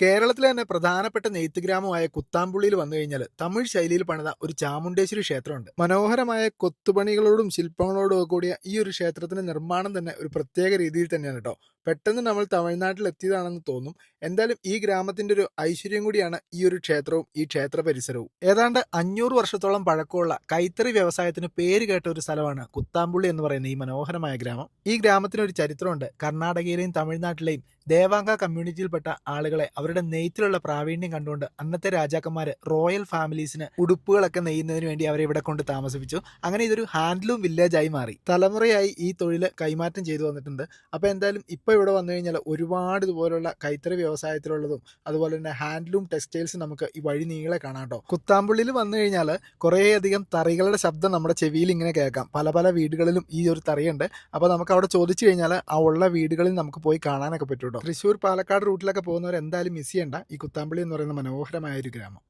കേരളത്തിലെ തന്നെ പ്രധാനപ്പെട്ട നെയ്ത്ത് ഗ്രാമമായ കുത്താമ്പുള്ളിയിൽ വന്നു കഴിഞ്ഞാൽ തമിഴ് ശൈലിയിൽ പണിത ഒരു ചാമുണ്ടേശ്വരി ക്ഷേത്രമുണ്ട്. മനോഹരമായ കൊത്തുപണികളോടും ശില്പങ്ങളോടും കൂടിയ ഈ ഒരു ക്ഷേത്രത്തിന്റെ നിർമ്മാണം തന്നെ ഒരു പ്രത്യേക രീതിയിൽ തന്നെയാണ് കേട്ടോ പെട്ടെന്ന് നമ്മൾ തമിഴ്നാട്ടിൽ എത്തിയതാണെന്ന് തോന്നും. എന്തായാലും ഈ ഗ്രാമത്തിന്റെ ഒരു ഐശ്വര്യം കൂടിയാണ് ഈ ഒരു ക്ഷേത്രവും ഈ ക്ഷേത്ര പരിസരവും. ഏതാണ്ട് അഞ്ഞൂറ് വർഷത്തോളം പഴക്കമുള്ള കൈത്തറി വ്യവസായത്തിന് പേര് കേട്ട ഒരു സ്ഥലമാണ് കുത്താമ്പുള്ളി എന്ന് പറയുന്ന ഈ മനോഹരമായ ഗ്രാമം. ഈ ഗ്രാമത്തിന് ഒരു ചരിത്രമുണ്ട്. കർണാടകയിലെയും തമിഴ്നാട്ടിലെയും ദേവാംഗ കമ്മ്യൂണിറ്റിയിൽപ്പെട്ട ആളുകളെ അവരുടെ നെയ്ത്തിലുള്ള പ്രാവീണ്യം കണ്ടുകൊണ്ട് അന്നത്തെ രാജാക്കന്മാര് റോയൽ ഫാമിലീസിന് ഉടുപ്പുകളൊക്കെ നെയ്യുന്നതിന് വേണ്ടി അവരെ ഇവിടെ കൊണ്ട് താമസിപ്പിച്ചു. അങ്ങനെ ഇതൊരു ഹാൻഡ്ലൂം വില്ലേജായി മാറി. തലമുറയായി ഈ തൊഴിൽ കൈമാറ്റം ചെയ്തു വന്നിട്ടുണ്ട്. അപ്പോൾ എന്തായാലും ഇപ്പോൾ ഇവിടെ വന്നു കഴിഞ്ഞാൽ ഒരുപാട് ഇതുപോലുള്ള കൈത്തറി വ്യവസായത്തിലുള്ളതും അതുപോലെ തന്നെ ഹാൻഡ്ലൂം ടെക്സ്റ്റൈൽസ് നമുക്ക് ഈ വഴി നീളെ കാണാം കേട്ടോ കുത്താമ്പുള്ളിൽ വന്നു കഴിഞ്ഞാൽ കുറേയധികം തറികളുടെ ശബ്ദം നമ്മുടെ ചെവിയിൽ ഇങ്ങനെ കേൾക്കാം. പല പല വീടുകളിലും ഈ ഒരു തറിയുണ്ട്. അപ്പോൾ നമുക്ക് അവിടെ ചോദിച്ചു കഴിഞ്ഞാൽ ആ ഉള്ള വീടുകളിൽ നമുക്ക് പോയി കാണാനൊക്കെ പറ്റും കേട്ടോ തൃശ്ശൂർ പാലക്കാട് റൂട്ടിലൊക്കെ പോകുന്നവർ എന്തായാലും മിസ് ചെയ്യണ്ട. ഈ കുത്താമ്പുള്ളി എന്ന് പറയുന്ന മനോഹരമായ ഒരു ഗ്രാമം.